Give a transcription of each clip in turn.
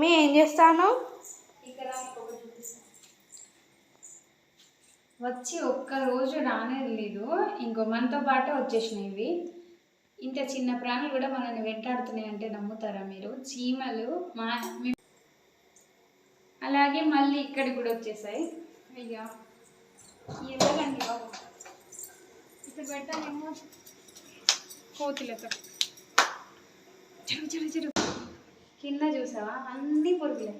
Mummy ఏం చేస్తాను? ఇక్కడ వచ్చి ఒక్క రోజు రానేలేదు. ఇంకో మనతో పాటే వచ్చేసినాయి ఇవి. ఇంత చిన్న ప్రాణులు కూడా మనల్ని వెంటాడుతున్నాయి అంటే నమ్ముతారా మీరు? చీమలు మా అలాగే మళ్ళీ ఇక్కడికి కూడా వచ్చేసాయి. అయ్యా ఎలాగండి బాబు. ఇక్కడ పెట్టాలేమో కోతులతో. కింద చూసావా? అన్ని పురుగులే.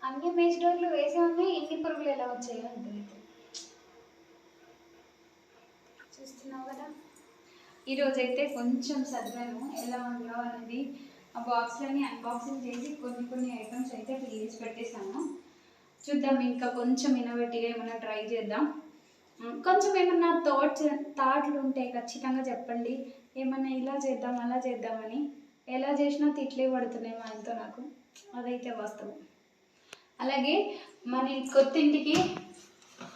అన్ని మేజ్ డోర్లు వేసే ఉన్నాయి ఎన్ని పురుగులు ఎలా వచ్చాయో అంటుంది చూస్తున్నావు కదా? ఈరోజు అయితే కొంచెం చదివాను ఎలా ఉందో అనేది ఆ బాక్స్లని అన్బాక్సింగ్ చేసి కొన్ని కొన్ని ఐటమ్స్ అయితే ఫిల్ చేసి పెట్టేశాను చూద్దాం ఇంకా కొంచెం ఇన్నోవేటివ్గా ఏమైనా ట్రై చేద్దాం. కొంచెం ఏమన్నా థాట్స్ థాట్లు ఉంటే ఖచ్చితంగా చెప్పండి. ఏమన్నా ఇలా చేద్దాం అలా చేద్దామని. ఎలా చేసినా తిట్లే పడుతున్నాయి మా ఇంట్లో నాకు. అదైతే వాస్తవం. అలాగే మన కొత్త ఇంటికి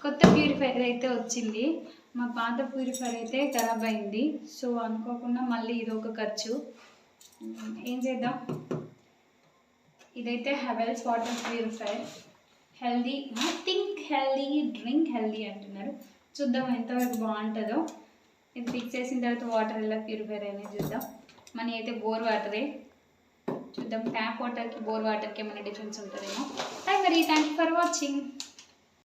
కొత్త ప్యూరిఫైర్ అయితే వచ్చింది. మా పాత ప్యూరిఫైర్ అయితే ఖరాబ్ అయింది. సో అనుకోకుండా మళ్ళీ ఇది ఒక ఖర్చు. ఏం చేద్దాం? ఇదైతే Havells water purifier healthy think healthy drink healthy అంటున్నారు. చూద్దాం ఎంతవరకు బాగుంటుందో. ఇది ఫిక్స్ చేసిన తర్వాత వాటర్ ఎలా ప్యూరిఫైర్ అనేది చూద్దాం. మనీ అయితే బోర్ వాటరే చూద్దాం ట్యాప్ వాటర్కి బోర్ వాటర్కి ఏమైనా డిఫరెన్స్ ఉంటుందేమో. మరి థ్యాంక్ యూ ఫర్ వాచింగ్